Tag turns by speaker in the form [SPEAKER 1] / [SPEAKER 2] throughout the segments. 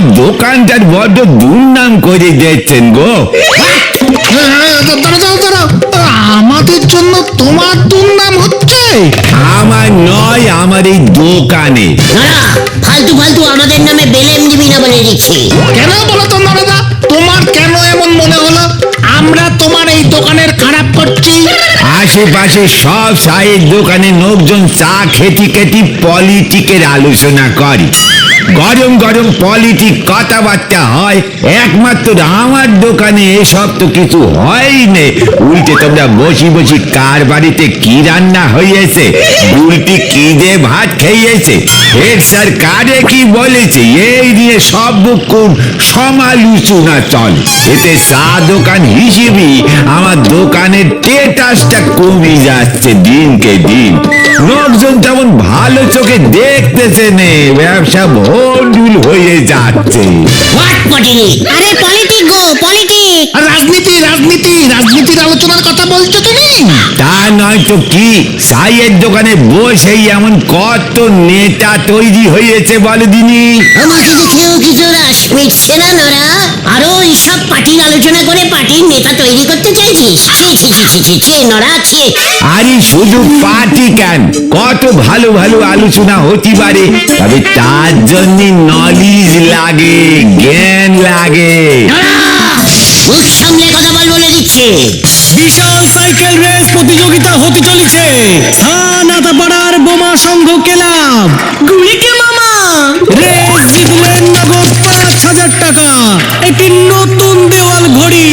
[SPEAKER 1] আমার দোকানটার বড্ড দুর্নাম করে দিয়েছেন গো।
[SPEAKER 2] দাঁড়াও দাঁড়াও দাঁড়াও আমাদের জন্য তোমার দুর্নাম হচ্ছে।
[SPEAKER 1] আমার নয় আমার এই দোকানে।
[SPEAKER 3] ফালতু ফালতু আমাদের নামে বেলেম দিবি না বলে দিচ্ছি।
[SPEAKER 2] কেন বলো তো নরদা তোমার কেন এমন মনে হলো? আমরা তোমার এই দোকানের খারাপ করছি।
[SPEAKER 1] আশেপাশে সব চায়ের দোকানে লোকজন চা খেতে খেতে পলিটিকের আলোচনা করে। গরম গরম পলিটিক কথাবার্তা হয়। একমাত্র আমার দোকানে এসব তো কিছু হয়নি। উল্টে তোমরা বসি বসি কার বাড়িতে কি রান্না হয়েছে উল্টি কি দিয়ে ভাত খেয়েছে? হেড স্যার কারে কি বলেছে? এই নিয়ে সব বুকুর সমালোচনা চল। এতে চা দোকান হিসেবে আমার দোকানের টেটাসটা কমে যাচ্ছে দিনকে দিন। লোকজন তেমন ভালো চোখে দেখতেছে নে, ব্যবসা ভন্ডুল হয়ে যাচ্ছে।
[SPEAKER 3] হোয়াট পটিনি
[SPEAKER 4] আরে পলিটিক গো
[SPEAKER 2] রাজনীতি রাজনীতি রাজনীতির আলোচনার কথা বলছো তুমি?
[SPEAKER 1] তা নয় তো কি? চায়ের দোকানে বসেই এমন কত নেতা তৈরি হয়েছে বলে দিনি।
[SPEAKER 3] আমাকে দেখেও কি তোর আশ মিটছে না নড়া। আরও এইসব পার্টির আলোচনা করে পার্টির নেতা তৈরি করতে চাইছিস? ছি ছি ছি ছি ছি ছি নড়া ছি।
[SPEAKER 1] আরে শুধু পার্টি কেন? কত ভালো ভালো আলোচনা হতে পারে। তবে তার জন্য নলেজ লাগে জ্ঞান লাগে।
[SPEAKER 3] নড়া মুখ সামলে কথা বল বলে দিচ্ছি।
[SPEAKER 5] বিশাল সাইকেল রেস প্রতিযোগিতা হতে চলেছে। সানাতাপাড়ার বোমা সংঘ ক্লাব। গুলিকে মামা। রেস জিতলেন নগদ পাঁচ হাজার টাকা। একটি নতুন দেওয়াল ঘড়ি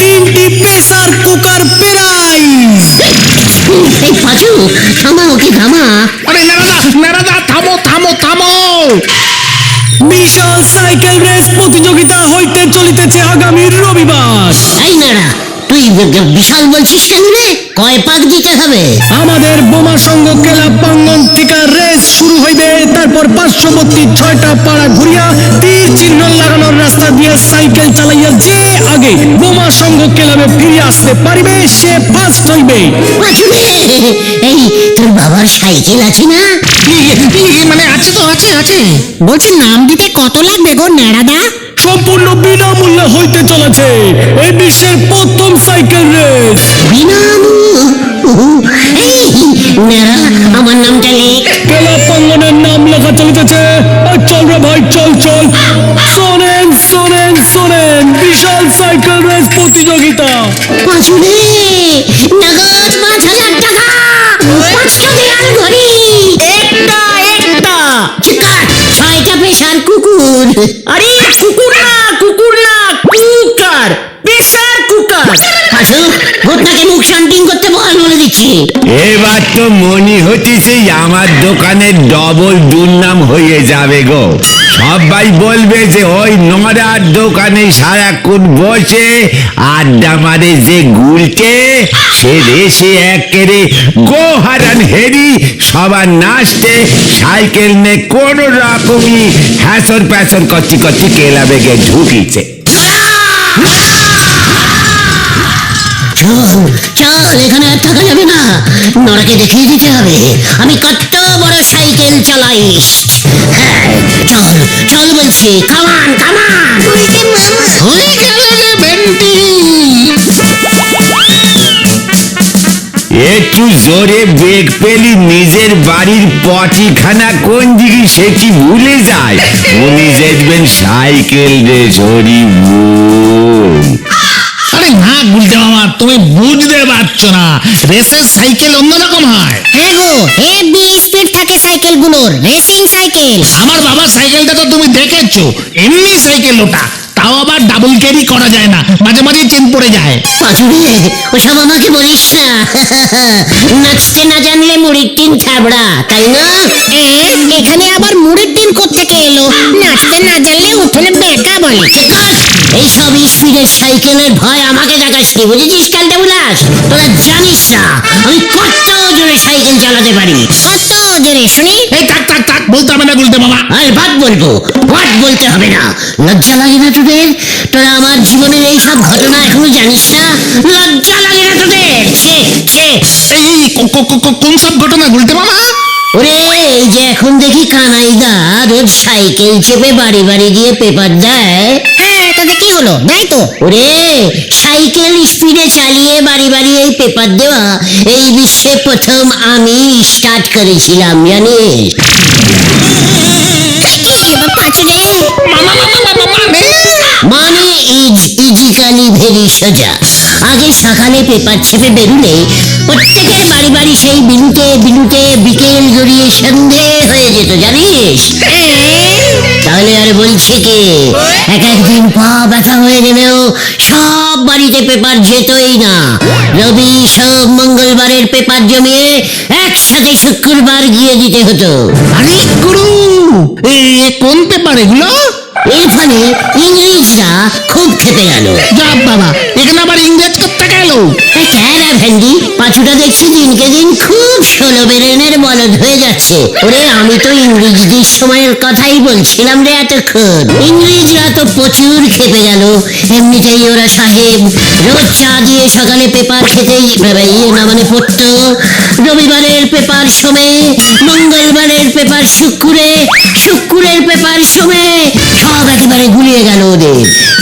[SPEAKER 5] তিনটি প্রেসার কুকার প্রাইজ
[SPEAKER 3] এই পাচু থামা ওকে থামা।
[SPEAKER 2] আরে নারাদা নারাদা থামো থামো থামো।
[SPEAKER 5] বিশাল সাইকেল রেস প্রতিযোগিতা
[SPEAKER 3] বিশাল বলছিস কেন রে? কয় পাক দিতে হবে?
[SPEAKER 5] আমাদের বোমা সংঘ ক্লাব প্রাঙ্গন থেকে রেস শুরু হইবে। তারপর পার্শ্ববর্তী ছয়টা পাড়া ঘুরিয়া তীর চিহ্ন লাগানোর রাস্তা দিয়ে সাইকেল চালাইয়া যে আগে বোমা সংঘ ক্লাবে ফিরে আসতে পারিবে সে ফার্স্ট হইবে
[SPEAKER 3] এই তোর বাবার সাইকেল আছে না?
[SPEAKER 2] মানে আছে তো আছে আছে।
[SPEAKER 4] বলছি নাম দিতে কত লাগবে গো ন্যাড়াদা
[SPEAKER 5] সম্পূর্ণ বিনামূল্যে হইতে চলেছে। এই বিশ্বের প্রথম সাইকেল রেস।
[SPEAKER 3] আমার নামটা লেখ।
[SPEAKER 5] ক্লাব প্রাঙ্গনের নাম লেখা চলিতেছে আর চল রে ভাই চল চল। শোনেন শোনেন শোনেন বিশাল সাইকেল রেস।
[SPEAKER 1] সারাক্ষণ বসে আড্ডা মারে যে গুলটে সে রেসে একেরে গোহারান হেরি, সবার নাচতে সাইকেল নে কোন রকমই হ্যাসর কেলাবে গে ঢুকিছে।
[SPEAKER 3] চল চল, এখানে আর থাকা যাবে না। নরাকে দেখিয়ে দিতে হবে। আমি কত বড় সাইকেল চালাই। হ্যাঁ চল চল বলছি। কামান কামান
[SPEAKER 1] একটু জোরে বেগ পেলি, নিজের বাড়ির পটিখানা কোন দিকে সে কি ভুলে যায়? উনি দেখবেন সাইকেল রে ঝরি
[SPEAKER 2] আরে না বুঝতে মামা তুমি বুঝতে পারছ না। রেসের সাইকেল অন্যরকম হয়।
[SPEAKER 4] হ্যাঁ গো হেভি স্পিড থাকে সাইকেলগুলোর রেসিং সাইকেল
[SPEAKER 2] আমার বাবার সাইকেলটা তো তুমি দেখেছ এমনি সাইকেল ওটা। তাও আবার ডাবল ক্যারি করা যায় না। মাঝে মাঝে চেন পড়ে যায়।
[SPEAKER 3] পাচুরে ওসব আমাকে বলিস না। নাচতে না জানলে মুড়ির টিন ছাবড়া তাই না?
[SPEAKER 4] এ, এখানে আবার মুড়ির দিন কোত্থেকে এলো? নাচতে না জানলে উঠোনে বেকা বলে।
[SPEAKER 3] এইসব স্পিডের সাইকেলের ভয় আমাকে দেখাসনি বুঝেছিস কালটা বুলাস তোরা জানিস না আমি কত জোরে সাইকেল চালাতে পারি
[SPEAKER 4] কত জোরে শুনি।
[SPEAKER 2] এই থাক থাক থাক বলতে হবে না গুলটে মামা
[SPEAKER 3] আর ভাত বলব। হোয়াট বলতে হবে না। লজ্জা লাগে না তোদের? তোরা আমার জীবনের এই সব ঘটনা এখনও জানিস না? লজ্জা লাগে না তোদের? ছে ছে
[SPEAKER 2] এই কোন সব ঘটনা গুলটে মামা
[SPEAKER 3] ওরে এই যে এখন দেখি কানাইদা রোজ সাইকেল চেপে বাড়ি বাড়ি গিয়ে পেপার দেয়।
[SPEAKER 4] হলো দেয় তো?
[SPEAKER 3] ওরে, সাইকেল স্পিডে চালিয়ে বাড়ি বাড়ি এই পেপার দেওয়া, এই বিশ্বে প্রথম আমি স্টার্ট করেছিলাম, জানিস?
[SPEAKER 2] মানে
[SPEAKER 3] ইজ ভেরি সোজা। আগে সকালে পেপার ছেপে বেরুলে, প্রত্যেকের বাড়ি বাড়ি সেই বিলুতে বিলুতে বিকেল জড়িয়ে সন্ধে হয়ে যেত, জানিস? তাহলে আর বলছি কি এক একদিন পা ব্যথা হয়ে গেলেও সব বাড়িতে পেপার যেতই না। রবি সব মঙ্গলবারের পেপার জমিয়ে একসাথে শুক্রবার গিয়ে দিতে হতো।
[SPEAKER 2] আরে গুরু এ কোন পেপার এগুলো?
[SPEAKER 3] এর ফলে ইংরেজরা খুব খেপে গেল
[SPEAKER 2] যা বাবা এখানে আবার ইংরেজ করতে গেল
[SPEAKER 3] ক্যারা ভেন্ডি পাঁচুটা দেখছি দিনকে দিন খুব ষোলো বেরেনের বলদ হয়ে যাচ্ছে। ওরে আমি তো ইংরেজদের সময়ের কথাই বলছিলাম রে এতক্ষণ। ইংরেজরা তো প্রচুর খেপে গেল। এমনিতেই ওরা সাহেব রোজ চা দিয়ে সকালে পেপার খেতেই ইয়ে না মানে পড়তো। রবিবারের পেপার সমে মঙ্গলবারের পেপার শুক্রে শুক্রের পেপার সমে সব একেবারে গুলিয়ে গেল ওদের।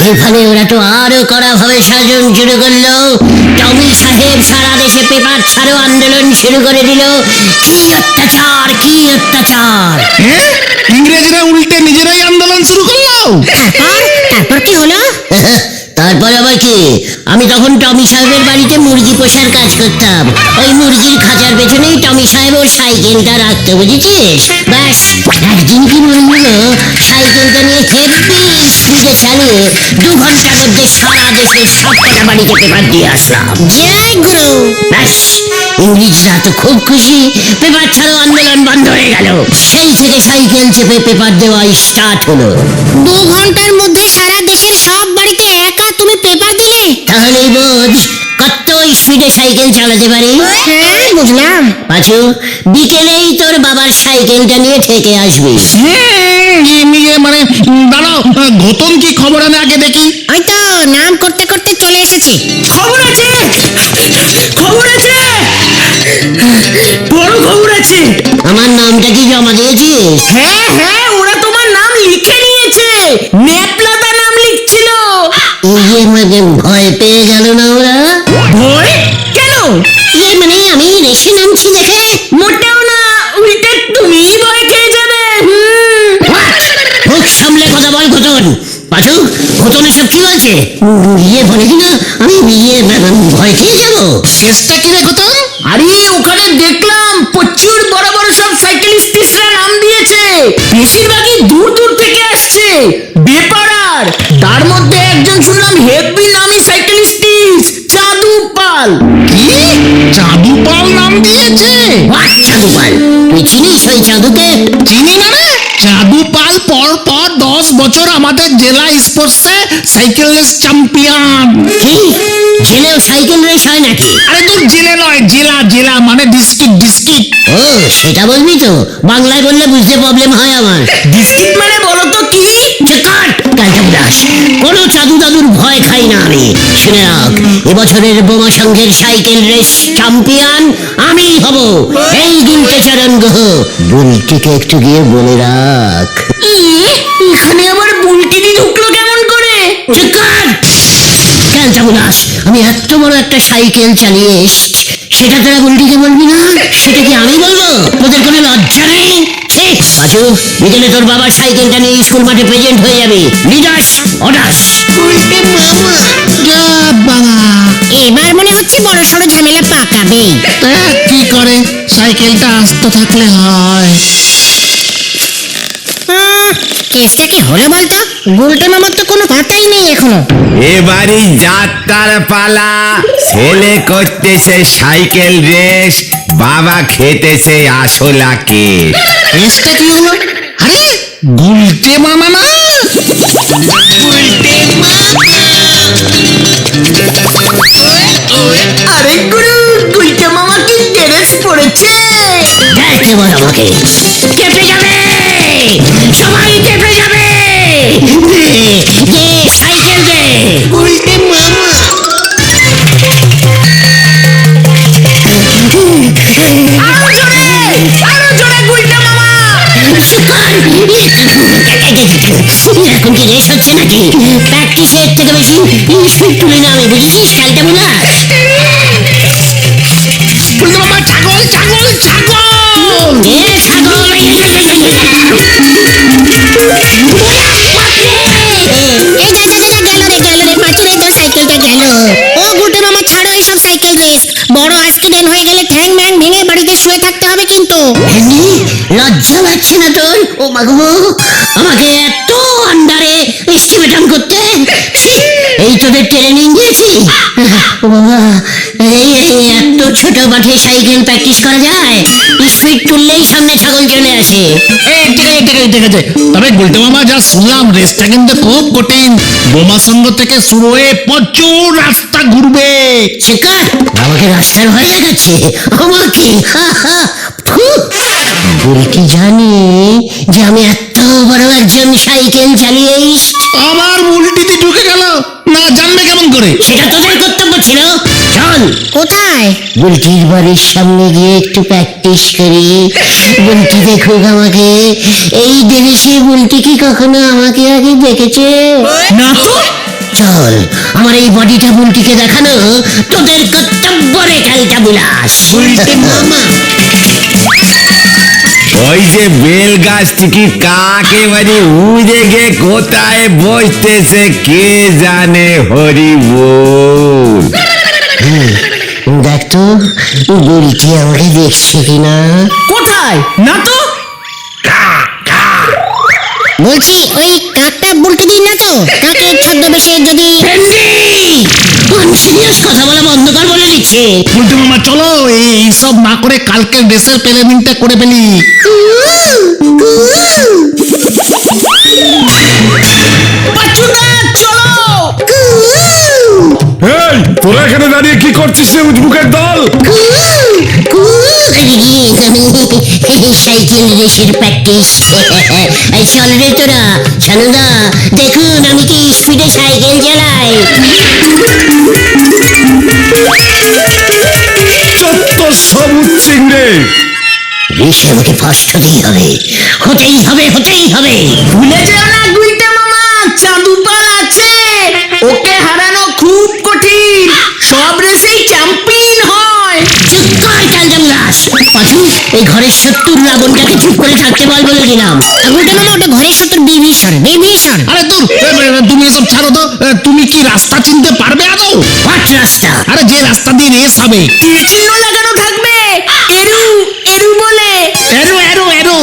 [SPEAKER 3] এর ফলে ওরা তো আরও কড়া ভাবে সাজন শুরু করল। টমি সাহেব সারা দেশে পেপার ছাড়ো আন্দোলন শুরু করে দিল। কি অত্যাচার কি অত্যাচার?
[SPEAKER 2] হ্যাঁ? ইংরেজরা উল্টে নিজেরাই আন্দোলন শুরু করল।
[SPEAKER 4] তারপর তারপর কি হলো?
[SPEAKER 3] তারপর আবার কি? আমি তখন টমি সাহেবের বাড়িতে মুরগি পোষার কাজ করতাম। ওই মুরগির খাঁচার পেছনেই টমি সাহেব ওর সাইকেলটা রাখতো বুঝেছিস? ব্যাস একদিন কি মনে হলো সাইকেলটা নিয়ে হেভি স্পিডে চালিয়ে দু ঘণ্টার মধ্যে সারা দেশের সব কটা বাড়িতে পেপার দিয়ে আসলাম।
[SPEAKER 4] জয় গুরু
[SPEAKER 3] ব্যাস ইংরেজরা তো খুব খুশি। পেপার ছাড়ো আন্দোলন বন্ধ হয়ে গেল। সেই থেকে সাইকেল চেপে পেপার দেওয়া স্টার্ট হলো।
[SPEAKER 4] দু ঘণ্টার মধ্যে সারা দেশের সব বাড়িতে একা তুমি পেপার দিলে
[SPEAKER 3] তাহলেই বোঝ কত স্পিডে সাইকেল চালাতে পারি?
[SPEAKER 4] হ্যাঁ বুঝলাম।
[SPEAKER 3] পাঁচু বিকেলেই তোর বাবার সাইকেলটা নিয়ে থেকে আসবি।
[SPEAKER 2] নিয়ে মানে দাঁড়াও আহ, কি খবর আনে আগে দেখি
[SPEAKER 4] ওই তো নাম করতে করতে চলে এসেছি।
[SPEAKER 5] খবর আছে? খবর আছে? বড় খবর আছে।
[SPEAKER 3] আমার নামটা কি জমা দিয়েছিস?
[SPEAKER 5] হ্যাঁ হ্যাঁ ওরা তোমার নাম লিখে নিয়েছে নেপলাদা নাম লিখছিল
[SPEAKER 3] মানে ভয় পেয়ে গেল না ওরা?
[SPEAKER 5] ভয়? কেন?
[SPEAKER 3] ইয়ে মানে আমি রেসে নামছি দেখে।
[SPEAKER 5] মোটেও না উল্টে তুমি ভয় খেয়ে যাবে?
[SPEAKER 3] মুখ সামলে কথা বল ঘটন। পাঁচু ঘটন এসব কি বলছে ইয়ে বলে কিনা আমি ইয়ে ভয় খেয়ে যাব?
[SPEAKER 2] শেষটা কি রে ঘটন?
[SPEAKER 5] আরে ওখানে দেখলাম প্রচুর বড় বড় সব সাইকেলিস্টরা নাম দিয়েছে। বেশিরভাগই দূর দূর থেকে আসছে। পাল
[SPEAKER 2] কি? চাঁদু পাল নাম দিয়েছে?
[SPEAKER 3] হোয়াট চাঁদু পাল তুই চিনিস ওই চাঁদুকে?
[SPEAKER 2] চিনি চাঁদু পাল পর পর দশ বছর আমাদের জেলা স্পোর্টসে সাইকেল রেস চ্যাম্পিয়ন।
[SPEAKER 3] কি? জেলেও সাইকেল রেস হয় নাকি?
[SPEAKER 2] আরে তোর জেলে নয় জেলা জেলা মানে ডিস্ট্রিক্ট ডিস্ট্রিক্ট।
[SPEAKER 3] ও সেটা বলবি তো? বাংলায় বললে বুঝতে প্রবলেম হয় আমার।
[SPEAKER 5] ডিস্ট্রিক্ট মানে বলো তো কি
[SPEAKER 3] দাস কোনো চাদু দাদুর ভয় খাই না আমি। শুনে রাখ এবছরের বোমা সংঘের সাইকেল রেস চ্যাম্পিয়ন আমি হব। এই গুলতে চরণ গ্রহ। বুলটিকে একটু গিয়ে বলে রাখ।
[SPEAKER 5] এখানে আবার বুলকিনি ঢুকলো কেমন করে?
[SPEAKER 3] চুপ কর! ক্যালচাম দাস আমি এত বড় একটা সাইকেল চালিয়ে এসছি। সেটা তোরা বুলটিকে বলবি না? সেটা কি আমি বলব? তোদের কোনো লজ্জা নেই! পাঁচু বিকেলে তোর বাবার সাইকেলটা নিয়ে স্কুল মাঠে প্রেজেন্ট হয়ে যাবে।
[SPEAKER 2] যা বাবা।
[SPEAKER 4] এবার মনে হচ্ছে বড় সড়ো ঝামেলা পাকাবে।
[SPEAKER 2] কি করে? সাইকেলটা আস্ত থাকলে হয়।
[SPEAKER 4] কেসটা কি হলো বলতো? গুলটে মামার তো কোনো পাতাই নেই এখনও।
[SPEAKER 1] এবারই যাত্রার পালা। ছেলে করতেছে সাইকেল রেস বাবা খেতেছে আসলা কেক
[SPEAKER 2] কেসটা কি হলো? আরে গুলটে মামা না?
[SPEAKER 5] আরে গুরু দুইটা মামা কি ড্রেস পড়েছে?
[SPEAKER 3] দেখ এবার আমাকে। চেপে যাবে। সবাই চেপে যাবে। দে, দে সাইকেল দে।
[SPEAKER 2] উল্টে মামা।
[SPEAKER 3] এখন কি রেস হচ্ছে নাকি প্র্যাকটিসের থেকে বেশি তুলে না বুঝেছিস? খেলতে
[SPEAKER 4] বোনা ও
[SPEAKER 3] মাগো আমাকে এত আন্ডারে এস্টিমেটন করতে। এই তোদের ট্রেনিং দিয়েছি। এই এই এত ছোট মাঠে সাইকেল প্র্যাকটিস করা যায় স্পিড তুললেই সামনে ছাগল চলে আসে।
[SPEAKER 2] ঠিক আছে ঠিক আছে তবে গুলটে মামা যা শুনলাম রেসটা কিন্তু খুব কঠিন। বোমা সঙ্গ থেকে শুরু হয়ে প্রচুর রাস্তা ঘুরবে।
[SPEAKER 3] শেখা আমাকে রাস্তার ভয় দেখাচ্ছে আমাকে হা, ভুল কি জানি যে আমি এত বড় একজন সাইকেল চালিয়েইস্ট
[SPEAKER 2] আমার উল্টিতে ঢুকে গেল। না জানবে কেমন করে?
[SPEAKER 3] সেটা তোদের কর্তব্য ছিল। চল।
[SPEAKER 4] কোথায়?
[SPEAKER 3] বুলটির বাড়ির সামনে গিয়ে একটু প্র্যাকটিস করি। বুলটি দেখুক আমাকে। এই দেশে বুলটি কি কখনো আমাকে আগে দেখেছে?
[SPEAKER 5] না। তো
[SPEAKER 3] চল আমার এই বডিটা বুলটিকে দেখানো। তোদের কর্তব্য রে খেলটা বুলাস। মামা।
[SPEAKER 1] ওই যে বেল গাছ থেকে কাক এবারে উড়ে গে কোথায় বসতেছে কে জানে হরি বল।
[SPEAKER 3] দেখ তো বুলটি আমাকে দেখছে কিনা।
[SPEAKER 5] কোথায়? না তো।
[SPEAKER 4] বলছি ওই কাকটা বুলটি দিই না তো? কাকের ছদ্মবেশে যদি
[SPEAKER 3] সিরিয়াস কথা বলা বন্ধ কর বলে দিচ্ছে।
[SPEAKER 2] গুলটে মামা চলো এই সব না করে কালকে ড্রেসের প্লেনিংটা করে ফেলি।
[SPEAKER 5] পাচুদা চলো।
[SPEAKER 1] এই তোরা এখানে দাঁড়িয়ে কি করছিস রে উজবুকের দল?
[SPEAKER 3] সাইকেল রেসের প্র্যাকটিস এই চল রে তোরা সানুদা দেখুন আমি কি স্পিডে সাইকেল চালাই।
[SPEAKER 1] চত্ব সবুজ চিংড়ে
[SPEAKER 3] রেসে আমাকে ফার্স্ট হতেই হবে। হতেই হবে হতেই হবে।
[SPEAKER 5] ভুলে যেও না গুলটে মামা চাঁদুপাল আছে। ওকে হারানো খুব কঠিন। সব রেসেই
[SPEAKER 3] এই ঘরের শত্রুর রাবণটাকে চুপ করে থাকতে বল বলে দিলাম।
[SPEAKER 4] গুলটে মামা ওটা ঘরের শত্রু বিভীষণ বিভীষণ।
[SPEAKER 2] আরে দূর তুমি এসব ছাড়ো তো তুমি কি রাস্তা চিনতে পারবে আদৌ?
[SPEAKER 3] হোয়াট রাস্তা?
[SPEAKER 2] আরে যে রাস্তা দিয়ে রেস হবে।
[SPEAKER 5] চিহ্ন লাগানো থাকবে। এরু এরু বলে।
[SPEAKER 2] এরো এরো এরো।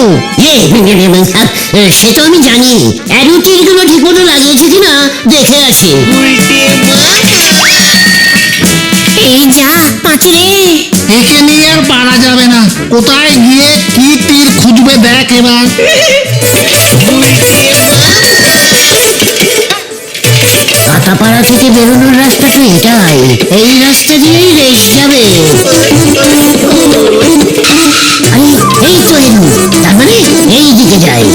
[SPEAKER 3] সে তো আমি জানি। অ্যারুটিরগুলো ঠিক মতো লাগিয়েছে কিনা? দেখে আসি।
[SPEAKER 4] এই যা পাঁচুরে
[SPEAKER 2] একে নিয়ে আর পারা যাবে না। কোথায় গিয়ে কি তীর খুঁজবে দেখ এবার।
[SPEAKER 3] আতাপাড়া থেকে বেরোনোর রাস্তা তো এটাই? এই রাস্তা দিয়েই রেস যাবে। আরে এই তো এলু তার মানে এই দিকে যাই।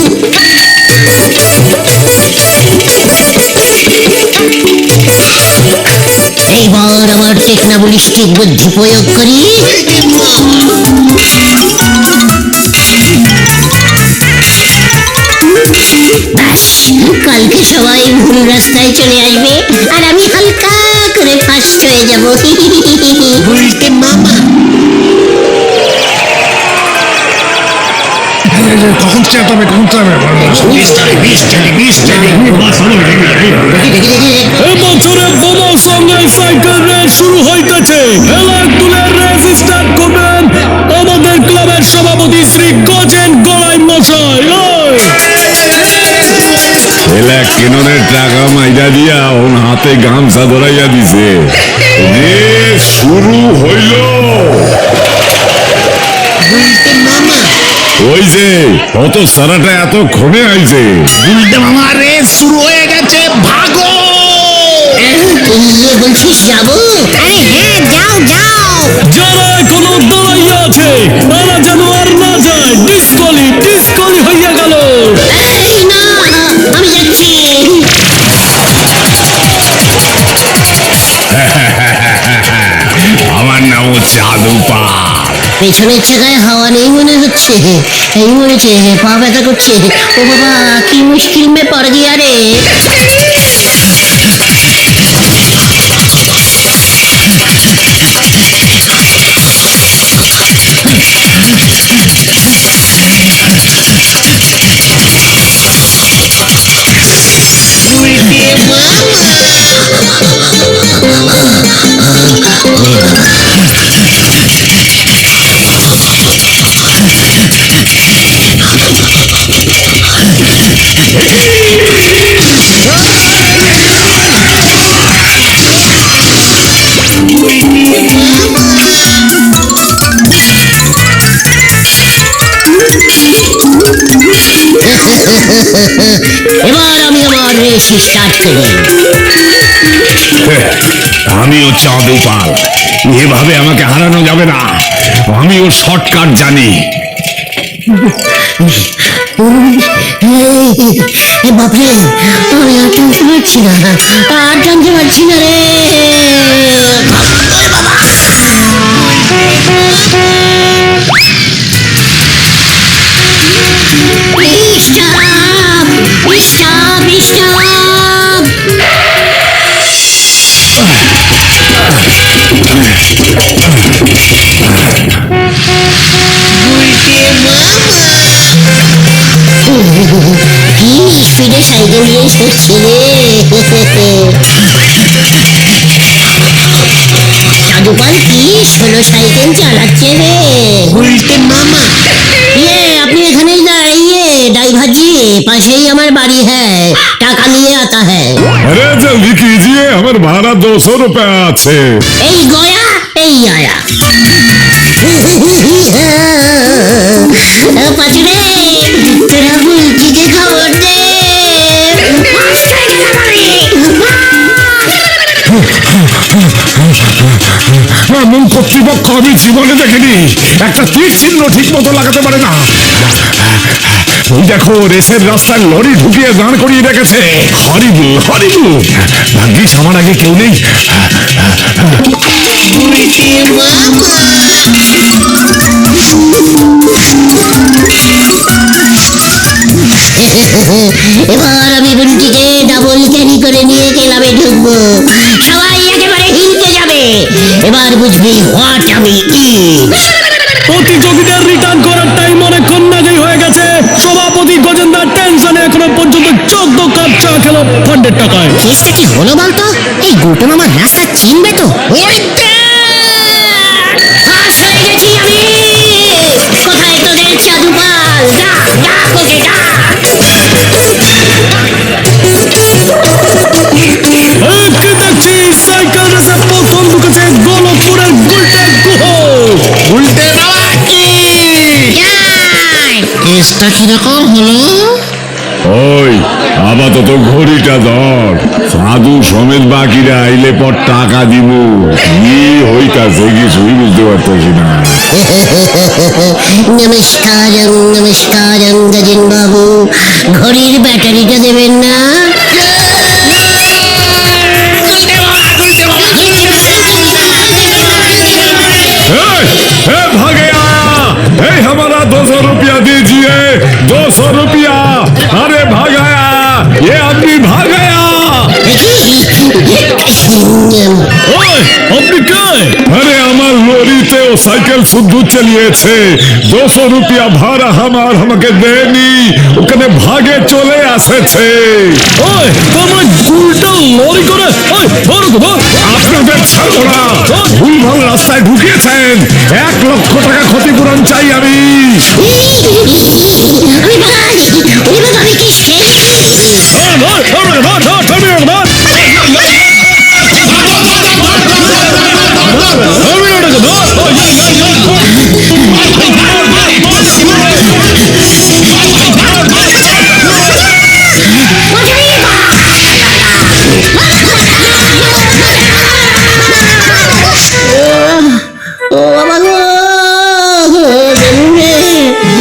[SPEAKER 3] টেকনাবলিস্টিক বুদ্ধি প্রয়োগ করি। কালকে সবাই ভুল রাস্তায় চলে আসবে, আর আমি হালকা করে ফার্স্ট হয়ে যাব। উল্টে মামা
[SPEAKER 2] কখন স্টার্ট হবে কখন স্টার্ট হবে
[SPEAKER 5] এবছরে বোমা সঙ্গে সাইকেল রেস শুরু হইতেছে। এলাক তুলে রেস স্টার্ট করবেন আমাদের ক্লাবের সভাপতি শ্রী গজেন গড়াই মশাই!
[SPEAKER 1] ছেলে কেননের টাকা মাইরা দিয়া ওর হাতে গামছা ধরাইয়া দিছে। রে শুরু হইল। ওই যে কত সারাটা এত ক্ষণে আইছে
[SPEAKER 2] গুলটে মামা রে শুরু হয়ে গেছে ভাগো!
[SPEAKER 3] বলছিস যাব
[SPEAKER 4] আরে হ্যাঁ যাও যাও।
[SPEAKER 5] যারা এখনও দলাই আছে তারা যেন আর না যায় ডিসকলি
[SPEAKER 3] পেছনের চাকায় হাওয়া নেই মনে হচ্ছে। এই মরেছে পা ব্যথা করছে। ও বাবা, কি মুশকিল মে পড় গিয়া রে। করি
[SPEAKER 1] আমিও চাঁদু এভাবে আমাকে হারানো যাবে না। আমিও শর্টকাট জানি।
[SPEAKER 3] বাপরে আর টানতে পারছি না রে। কি স্পিডে সাইকেল নিয়ে এসেছি রে সাধুপাল কি ষোলো সাইকেল চালাচ্ছে রে উল্টে মামা ইয়ে আপনি এখানেই দাঁড়িয়ে ড্রাইভার জি পাশেই আমার বাড়ি হ্যাঁ টাকা নিয়ে आता है
[SPEAKER 1] अरे जल्दी कीजिए हमारे भाड़ा दो सौ रुपया আছে
[SPEAKER 3] এই গয়া এই আয়া পাচুরে, তোরা বুলটিকে খবর দে
[SPEAKER 1] এমন জীবনে দেখিনি। একটা তীর চিহ্ন ঠিক মতো লাগাতে পারে না। ওই দেখো, রেসের রাস্তায় লরি ঢুকিয়ে দাঁড় করিয়ে রেখেছে। হরিবুল হরিবুল ভাগ্যিস আমার আগে কেউ নেই।
[SPEAKER 3] এবার আমি বুলটিকে ডাবল ক্যারি করে নিয়ে ক্লাবে ঢুকবো। সবাই একেবারে হিলতে যাবে। এবার বুঝবি হোয়াট আমি ইজ
[SPEAKER 5] প্রতিযোগীদের রিটার্ন করার টাইম অনেকক্ষণ আগেই হয়ে গেছে। সভাপতি গজেন্দার টেনশনে এখনও পর্যন্ত চোদ্দ কাপ চা খেলো। ফান্ডের টাকায়।
[SPEAKER 3] কেসটা কি হলো বলতো? এই গোটো মামার রাস্তা চিনবে তো। ফাঁস
[SPEAKER 2] কেসটা কীরকম হলো?
[SPEAKER 1] ওই আপাতত ঘড়িটা ধর। সাধু সমেত বাকিরা আইলে পর টাকা দিব। কি হইতাছে কিছুই বুঝতে পারতেছি না।
[SPEAKER 3] নমস্কারম নমস্কারম গজিন বাবু ঘড়ির ব্যাটারিটা দেবেন না?
[SPEAKER 1] ये आदमी भाग गया
[SPEAKER 5] ওই আপনি কে
[SPEAKER 1] अरे আমার লরিতে ও সাইকেল শুদ্ধ চালিয়েছে দুশো রুপিয়া ভাড়া আমার আমাকে দেয়নি ওখানে ভাগে চলে আসেছে
[SPEAKER 5] ওই তোমার গুলটা লরি করে ওই ধর ধর
[SPEAKER 1] আপনাদের ছাত্ররা ভুলভাল রাস্তায় ঢুকিয়েছেন এক লক্ষ টাকা ক্ষতিপূরণ চাই আমি